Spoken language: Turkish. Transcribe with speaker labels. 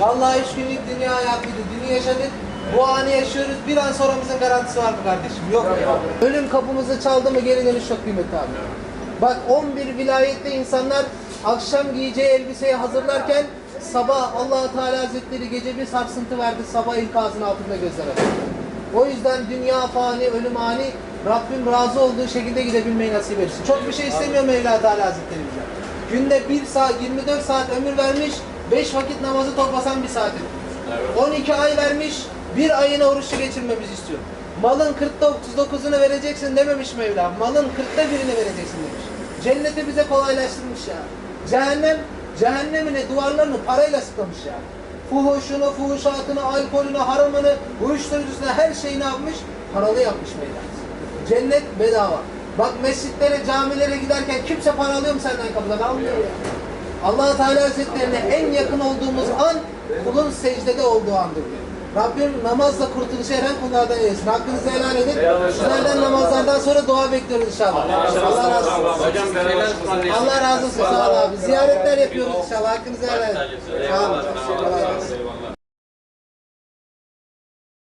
Speaker 1: Vallahi üç günlük dünya hayatıydı. Dünya yaşadık. Bu anı yaşıyoruz. Bir an sonramızın garantisi var mı kardeşim? Yok. Ölüm kapımızı çaldı mı geri dönüş çok kıymetli abi. Bak 11 vilayette insanlar akşam giyeceği elbiseyi hazırlarken sabah allah Teala Hazretleri gece bir sarsıntı verdi. Sabah ilk ağzın altında gözler açtı. O yüzden dünya fani, ölüm ani Rabbim razı olduğu şekilde gidebilmeyi nasip etsin. Çok bir şey istemiyor Mevla Teala Hazretleri bize. Günde 1 saat, 24 saat ömür vermiş, 5 vakit namazı toplasan bir saat etmiş. 12 ay vermiş, bir ayını oruçlu geçirmemizi istiyor. Malın 40'ta 39'unu vereceksin dememiş Mevla. Malın 40'ta birini vereceksin demiş. Cenneti bize kolaylaştırmış ya. Cehennem, cehennemini, duvarlarını parayla sıklamış ya. Fuhuşunu, fuhuşatını, alkolünü, haramını, uyuşturucusunu her şeyini yapmış, paralı yapmış Mevla. Cennet bedava. Bak mescitlere, camilere giderken kimse para alıyor mu senden kapıdan? Almıyor ya. Allah Teala Hazretlerine en yakın olduğumuz an kulun secdede olduğu andır. Rabbim namazla kurtuluşa eren kullardan eylesin. Hakkınızı helal edin. Sizlerden namazlardan sonra dua bekliyoruz inşallah. Allah razı olsun. Allah razı olsun. Sağ ol abi. Ziyaretler yapıyoruz inşallah. Hakkınızı helal edin. Sağ olun.